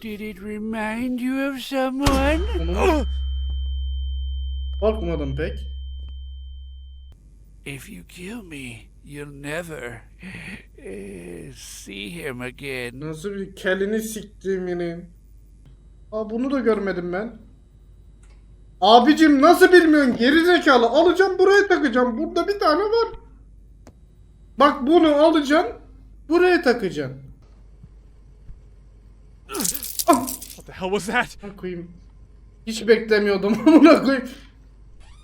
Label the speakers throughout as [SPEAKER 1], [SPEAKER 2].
[SPEAKER 1] Did it remind you of someone?
[SPEAKER 2] Onu... Korkmadım pek.
[SPEAKER 1] If you kill me, you'll never eh, see him again.
[SPEAKER 2] Nasıl bir kelini siktiğiminin. Aa bunu da görmedim ben. Abicim nasıl bilmiyorsun geri zekalı alacağım buraya takacağım burada bir tane var. Bak bunu alacaksın buraya takacaksın.
[SPEAKER 3] What the hell was that?
[SPEAKER 2] koyayım. Hiç beklemiyordum amına koyayım.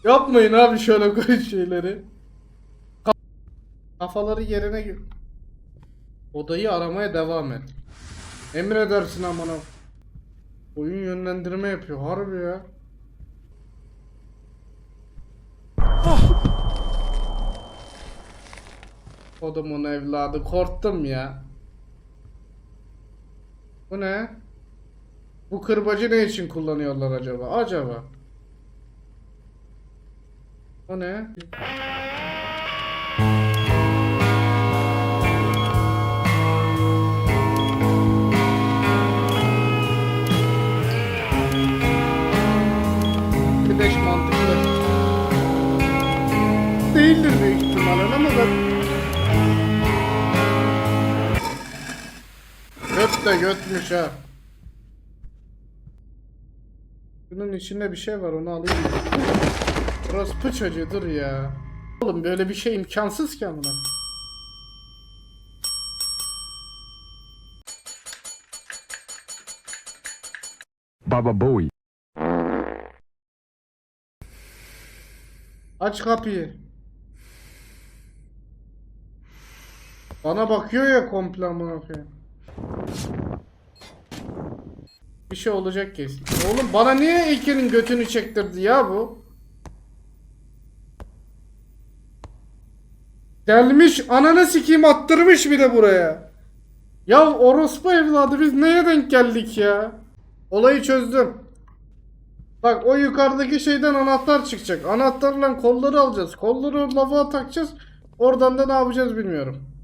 [SPEAKER 2] Yapmayın abi şöyle koy şeyleri. Ka- Kafaları yerine gir. Odayı aramaya devam et. Emredersin amına. Oyun yönlendirme yapıyor harbi ya. Odumun evladı korktum ya. Bu ne? Bu kırbacı ne için kullanıyorlar acaba? Acaba? O ne? De mantıklı. Değildir büyük ihtimalle ama ben... Göt de götmüş ha. Bunun içinde bir şey var onu alayım. Orospu çocuğudur ya. Oğlum böyle bir şey imkansız ki amına.
[SPEAKER 4] Baba Bowie.
[SPEAKER 2] Aç kapıyı. Bana bakıyor ya komple amına koyayım. Bir şey olacak kesin. Oğlum bana niye Eke'nin götünü çektirdi ya bu? Gelmiş ananı sikeyim attırmış bir de buraya. Ya orospu evladı biz neye denk geldik ya? Olayı çözdüm. Bak o yukarıdaki şeyden anahtar çıkacak. Anahtarla kolları alacağız. Kolları lava takacağız. Oradan da ne yapacağız bilmiyorum.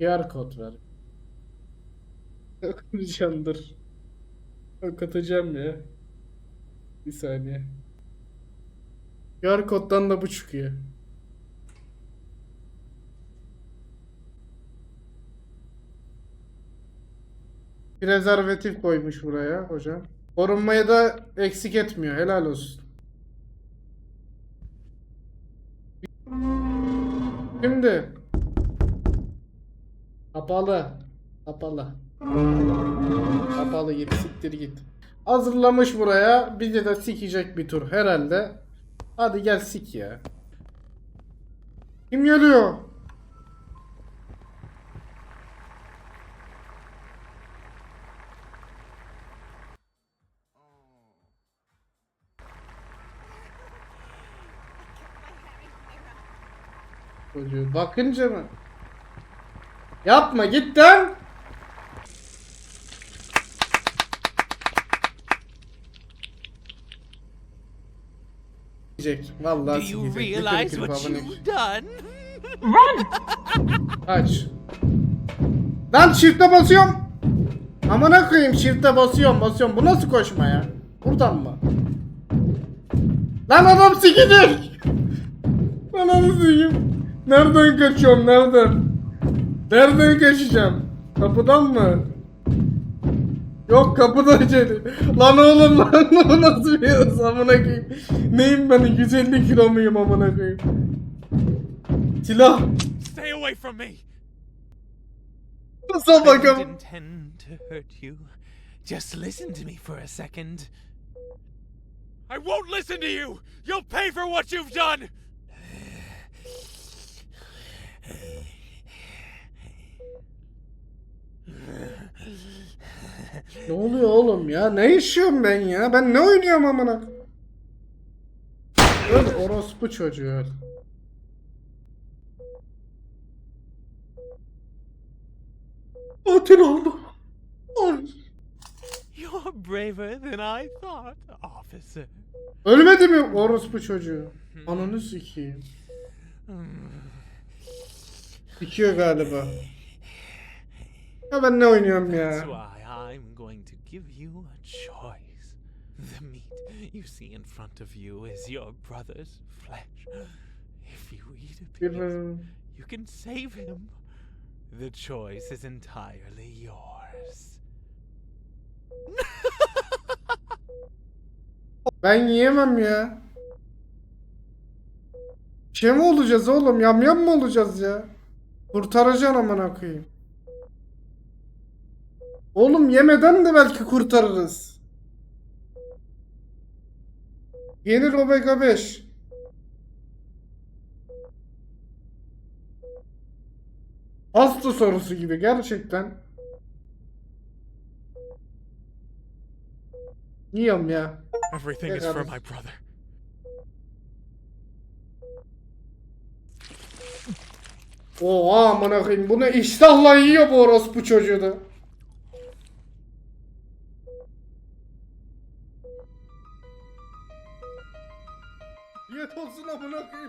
[SPEAKER 2] QR kod ver. Okutacaksındır. Okutacağım ya. Bir saniye. QR koddan da bu çıkıyor. Prezervatif koymuş buraya hocam. Korunmayı da eksik etmiyor. Helal olsun. Şimdi Kapalı. Kapalı. Kapalı git siktir git. Hazırlamış buraya. Bizi de sikecek bir tur herhalde. Hadi gel sik ya. Kim geliyor? Çocuğu bakınca mı? Yapma git lan. Diyecek. Vallahi
[SPEAKER 1] Do you
[SPEAKER 2] sikecek.
[SPEAKER 1] realize
[SPEAKER 2] Getir
[SPEAKER 1] what
[SPEAKER 2] kebabını.
[SPEAKER 1] you've done?
[SPEAKER 2] Aç. Lan shift'e basıyorum. Amına koyayım shift'e basıyorum basıyorum. Bu nasıl koşma ya? Buradan mı? Lan adam sikecek. Lan onu sikeyim. Nereden kaçıyorum nereden? Nereden kaçacağım? Kapıdan mı? Yok kapıdan içeri. Lan oğlum lan o nasıl bir hız amına koyayım. Neyim ben 150 kilo muyum amına koyayım. Silah.
[SPEAKER 3] Stay away from me!
[SPEAKER 2] Nasıl bakalım.
[SPEAKER 1] intend to hurt you. Just listen to me for a second.
[SPEAKER 3] I won't listen to you! You'll pay for what you've done!
[SPEAKER 2] Ne oluyor oğlum ya? Ne yaşıyorum ben ya? Ben ne oynuyorum amına? Öl orospu çocuğu öl. Katil oldum. Ay.
[SPEAKER 1] You
[SPEAKER 3] You're braver than I thought, officer.
[SPEAKER 2] Ölmedi mi orospu çocuğu? Ananı sikeyim. Sikiyor galiba. Ya ben ne oynuyorum ya?
[SPEAKER 3] I'm going to give you a choice. The meat you see in front of you is your brother's flesh. If you eat a piece, you can save him. The choice is entirely yours.
[SPEAKER 2] ben yiyemem ya. Şey mi olacağız oğlum? Yamyam mı olacağız ya? Kurtaracaksın amına koyayım. Oğlum yemeden de belki kurtarırız. Yenir omega 5. Hasta sorusu gibi gerçekten. Yiyorum ya.
[SPEAKER 3] Everything is for my brother.
[SPEAKER 2] Oha amına koyayım. Bunu iştahla yiyor bu orospu çocuğu da. 爷爷投资能不能给你